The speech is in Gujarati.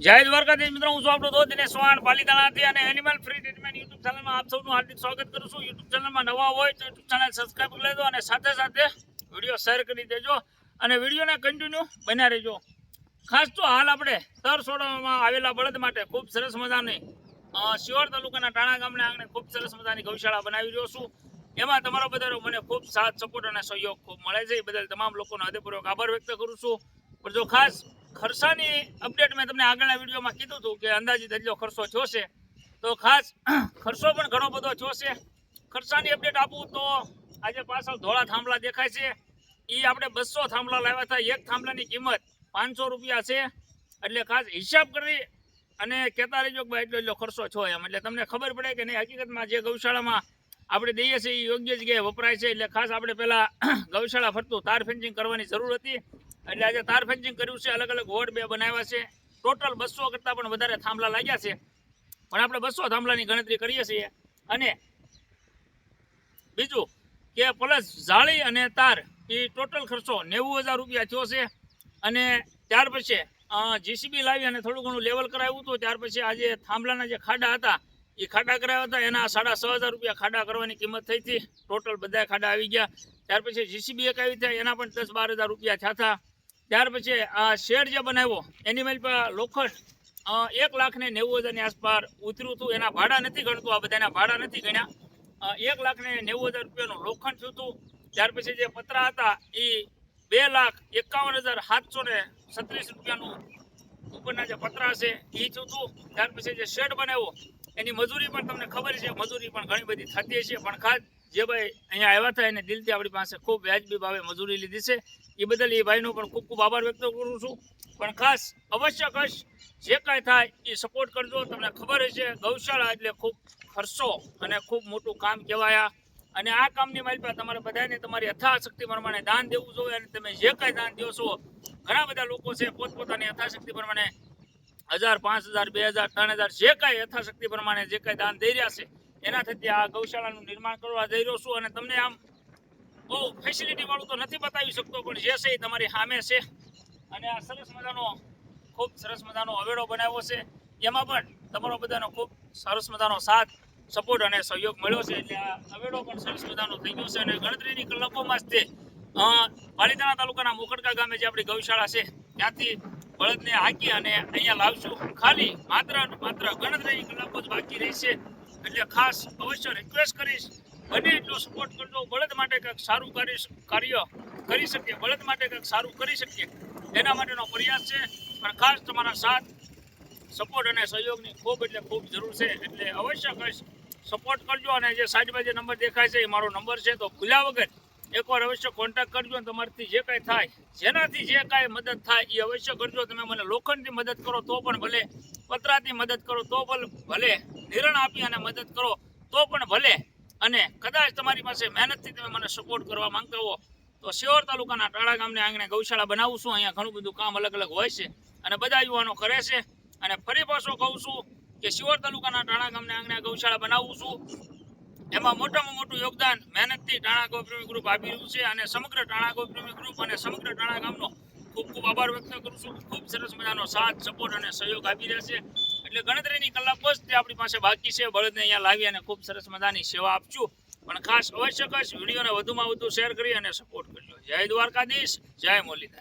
જય દ્વારકાધીશ મિત્રો હું છું આપણો દોસ્ત દિનેશ સોહાણ પાલિતાણાથી અને એનિમલ ફ્રી ટ્રીટમેન્ટ યુટ્યુબ ચેનલમાં આપ સૌનું હાર્દિક સ્વાગત કરું છું. યુટ્યુબ ચેનલમાં નવા હોય તો યુટ્યુબ ચેનલ સબસ્ક્રાઈબ કરી લેજો અને સાથે સાથે વીડિયો શેર કરી દેજો અને વિડીયોને કન્ટિન્યુ બન્યા રહેજો. ખાસ તો હાલ આપણે તર આવેલા બળદ માટે ખૂબ સરસ મજાની અ, તાલુકાના ટાણા ગામના આંગણે ખૂબ સરસ મજાની ગૌશાળા બનાવી રહ્યો છું. એમાં તમારો બધાનો મને ખૂબ સાથ સપોર્ટ અને સહયોગ ખૂબ મળે છે. એ બદલ તમામ લોકોનો હૃદયપૂર્વક આભાર વ્યક્ત કરું છું. પણ જો ખાસ ખર્ચાની અપડેટ મેં તમને આગળના વિડીયોમાં કીધું હતું કે અંદાજિત એટલો ખર્ચો થયો છે તો ખાસ ખર્ચો પણ ઘણો બધો થયો છે ખર્ચાની અપડેટ આપું તો આજે પાછળ ધોળા થાંભલા દેખાય છે. એ આપણે બસો થાંભલા લાવ્યા હતા. એક થાંભલાની કિંમત પાંચસો રૂપિયા છે. એટલે ખાસ હિસાબ કરી અને કહેતા રહેજો કે ભાઈ એટલો એટલો ખર્ચો છો એમ. એટલે તમને ખબર પડે કે નહીં, હકીકતમાં જે ગૌશાળામાં આપણે દઈએ છીએ એ યોગ્ય જગ્યાએ વપરાય છે. એટલે ખાસ આપણે પહેલાં ગૌશાળા ફરતું તાર ફેન્સિંગ કરવાની જરૂર હતી. એટલે આજે તાર ફેન્સિંગ કર્યું છે, અલગ અલગ વોર્ડ બે બનાવ્યા છે. ટોટલ બસો કરતાં પણ વધારે થાંભલા લાગ્યા છે. પણ આપણે બસો થાંભલાની ગણતરી કરીએ છીએ. અને બીજું કે પ્લસ જાળી અને તાર, એ ટોટલ ખર્ચો નેવું હજાર રૂપિયા થયો છે. અને ત્યાર પછી જીસીબી લાવી અને થોડું ઘણું લેવલ કરાવ્યું હતું. ત્યાર પછી આજે થાંભલાના જે ખાડા હતા, એ ખાડા કરાવ્યા હતા. એના સાડા છ હજાર રૂપિયા ખાડા કરવાની કિંમત થઈ હતી. ટોટલ બધા ખાડા આવી ગયા. ત્યાર પછી જીસીબી એક આવી થાય એના પણ દસ બાર હજાર રૂપિયા થયા હતા. ત્યાર પછી આ શેડ જે બનાવ્યો એની મેલ પર લોખંડ એક લાખ ને નેવું હજારની આસપાસ ઉતર્યું હતું. એના ભાડા નથી ગણતું, આ બધાના ભાડા નથી ગણ્યા. એક લાખ ને નેવું હજાર રૂપિયાનું લોખંડ થયું હતું. ત્યાર પછી જે પતરા હતા, એ બે લાખ એકાવન હજાર સાતસો ને છત્રીસ રૂપિયાનું ઉપરના જે પતરા છે, એ થયું હતું. ત્યાર પછી જે શેડ બનાવ્યો એની મજૂરી પણ તમને ખબર છે, મજૂરી પણ ઘણી બધી થતી છે. પણ ખાસ જે ભાઈ અહીંયા આવ્યા હતા, એને દિલથી આપણી પાસે ખૂબ વ્યાજબી ભાવે મજૂરી લીધી છે. એ બદલ એ ભાઈનો પણ ખૂબ ખૂબ આભાર વ્યક્ત કરું છું. પણ ખાસ અવશ્ય કશ જે કાંઈ થાય એ સપોર્ટ કરજો. તમને ખબર હશે, ગૌશાળા એટલે ખૂબ ખર્ચો અને ખૂબ મોટું કામ કહેવાયા. અને આ કામની મારી પાસે તમારે બધાને તમારી યથાશક્તિ પ્રમાણે દાન દેવું જોઈએ. અને તમે જે કાંઈ દાન દો છો, ઘણા બધા લોકો છે, પોતપોતાની યથાશક્તિ પ્રમાણે હજાર, પાંચ હજાર, બે હજાર, ત્રણ હજાર, જે કાંઈ યથાશક્તિ પ્રમાણે જે કાંઈ દાન દઈ રહ્યા છે, એના થકી આ ગૌશાળાનું નિર્માણ કરવા જઈ રહ્યો છું અને તમને આમ બહુ ફેસિલિટી વાળું તો નથી બતાવી શકતો, પણ જે છે એ તમારી સામે છે. અને આ સરસ મજાનો, ખૂબ સરસ મજાનો અવેડો બનાવ્યો છે. એમાં પણ તમારો બધાનો ખૂબ સરસ મજાનો સાથ, સપોર્ટ અને સહયોગ મળ્યો છે. એટલે આ અવેડો પણ સરસ મજાનો થઈ ગયો છે અને ગણતરીની કલાકોમાં જ તે પાલિતાણા તાલુકાના મોકડકા ગામે જે આપણી ગૌશાળા છે, ત્યાંથી બળદને હાંકી અને અહીંયા લાવશું. ખાલી માત્ર માત્ર ગણતરીની કલાકો જ બાકી રહેશે. એટલે ખાસ અવશ્ય રિક્વેસ્ટ કરીશ, બને એટલો સપોર્ટ કરજો. બળદ માટે કંઈક સારું કાર્ય કરી શકીએ. બળદ માટે કંઈક સારું કરી શકીએ. એના માટેનો પ્રયાસ છે. પણ ખાસ તમારા સાથ સપોર્ટ અને સહયોગની ખૂબ એટલે ખૂબ જરૂર છે. એટલે અવશ્ય કહીશ સપોર્ટ કરજો અને જે સાઈડમાં જે નંબર દેખાય છે એ મારો નંબર છે. તો ભૂલ્યા વગર એકવાર અવશ્ય કોન્ટેક્ટ કરજો અને તમારાથી જે કાંઈ થાય, જેનાથી જે કાંઈ મદદ થાય એ અવશ્ય કરજો. તમે મને લોખંડથી મદદ કરો, તો પણ ભલે પતરાથી મદદ કરો, તો પણ ભલે, નિરણ આપી અને મદદ કરો, તો પણ ભલે. અને કદાચ તમારી પાસે મહેનતથી તમે મને સપોર્ટ કરવા માંગતા હો, તો શિહોર તાલુકાના ટાળા ગામને આંગણે ગૌશાળા બનાવું છું. અહીંયા ઘણું બધું કામ અલગ અલગ હોય છે અને બધા યુવાનો કરે છે. અને ફરી પાછો કહું છું કે શિહોર તાલુકાના ટાણા ગામને આંગણે ગૌશાળા બનાવું છું. એમાં મોટામાં મોટું યોગદાન મહેનતથી ટાણા ગૌપ્રેમી ગ્રુપ આપી રહ્યું છે અને સમગ્ર ટાણા ગૌપ્રેમી ગ્રુપ અને સમગ્ર ટાણા ગામનો ખૂબ ખૂબ આભાર વ્યક્ત કરું છું. ખૂબ સરસ મજાનો સાથ, સપોર્ટ અને સહયોગ આપી રહ્યા છે. એટલે ગણતરીની કલાકો જ તે આપણી પાસે બાકી છે. બળદને અહીંયા લાવી અને ખૂબ સરસ મજાની સેવા આપશું. પણ ખાસ અવશ્ય કશ વિડીયોને વધુમાં વધુ શેર કરી અને સપોર્ટ કરજો. જય દ્વારકાધીશ, જય મુરલીધર